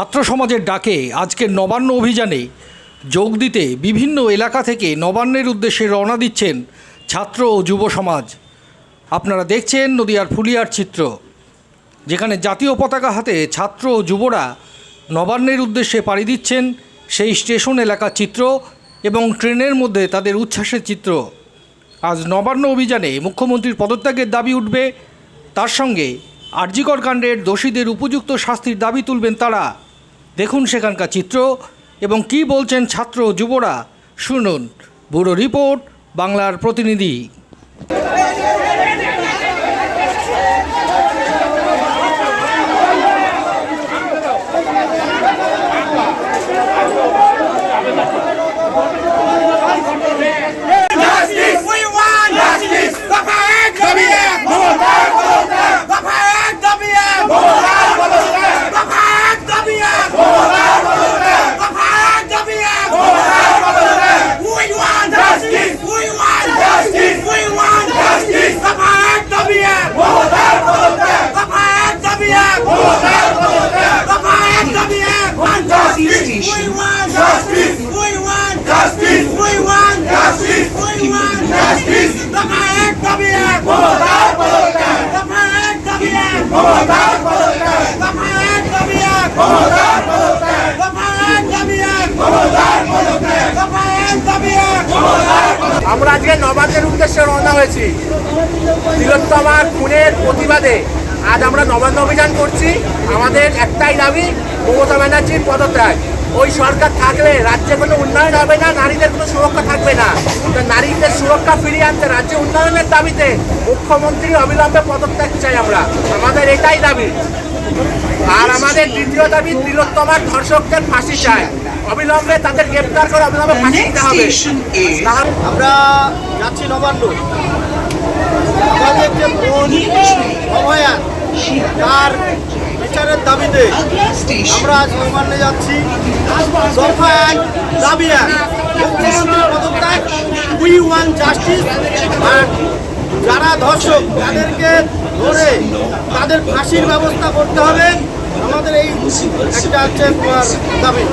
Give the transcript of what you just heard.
ছাত্র সমাজের ডাকে আজকের নবান্ন অভিযানে যোগ দিতে বিভিন্ন এলাকা থেকে নবান্নের উদ্দেশ্যে রওনা দিচ্ছেন ছাত্র ও যুব সমাজ। আপনারা দেখছেন নদিয়ার ফুলিয়ার চিত্র, যেখানে জাতীয় পতাকা হাতে ছাত্র ও যুবরা নবান্নের উদ্দেশ্যে পাড়ি দিচ্ছেন সেই স্টেশন এলাকার চিত্র এবং ট্রেনের মধ্যে তাদের উচ্ছ্বাসের চিত্র। আজ নবান্ন অভিযানে মুখ্যমন্ত্রীর পদত্যাগের দাবি উঠবে, তার সঙ্গে আরজিকর কাণ্ডের দোষীদের উপযুক্ত শাস্তির দাবি তুলবেন তারা। দেখুন সেখানকার চিত্র এবং কি বলছেন ছাত্র যুবরা। শুনুন ব্যুরো রিপোর্ট বাংলার প্রতিনিধি। আমরা আজকে নবান্নের উদ্দেশ্যে রওনা হয়েছি। তিলোত্তমার খুনের প্রতিবাদে। আজ আমরা নবান্ন অভিযান করছি। আমাদের একটাই দাবি, মমতা ব্যানার্জির পদত্যাগ। ওই সরকার থাকলে রাজ্যে কোনো উন্নয়ন হবে না, নারীদের কোনো সুরক্ষা থাকবে না। নারীদের সুরক্ষা ফিরিয়ে আনতে রাজ্যে উন্নয়নের দাবিতে মুখ্যমন্ত্রী অবিলম্বে পদত্যাগ চাই আমরা। আমাদের এটাই দাবি। আর আমাদের দ্বিতীয় দাবি তিলোত্তমার ধর্ষকদের ফাঁসি চাই। অবিলম্বে তাদের গ্রেপ্তার করে অবিলম্বে ফাঁসি দিতে হবে। আমরা যাচ্ছি নবান্ন। আমাদের যে বোন অভয়ান তার বিচারের দাবিতে আমরা আজ নবান্নে যাচ্ছি। দফা এক দাবি এক। মুখ্যমন্ত্রী পদত্যাগ। উই ওয়ান জাস্টিস আর যারা ধর্ষক তাদেরকে ধরে তাদের ফাঁসির ব্যবস্থা করতে হবে। আমাদের এই একটা হচ্ছে দাবি।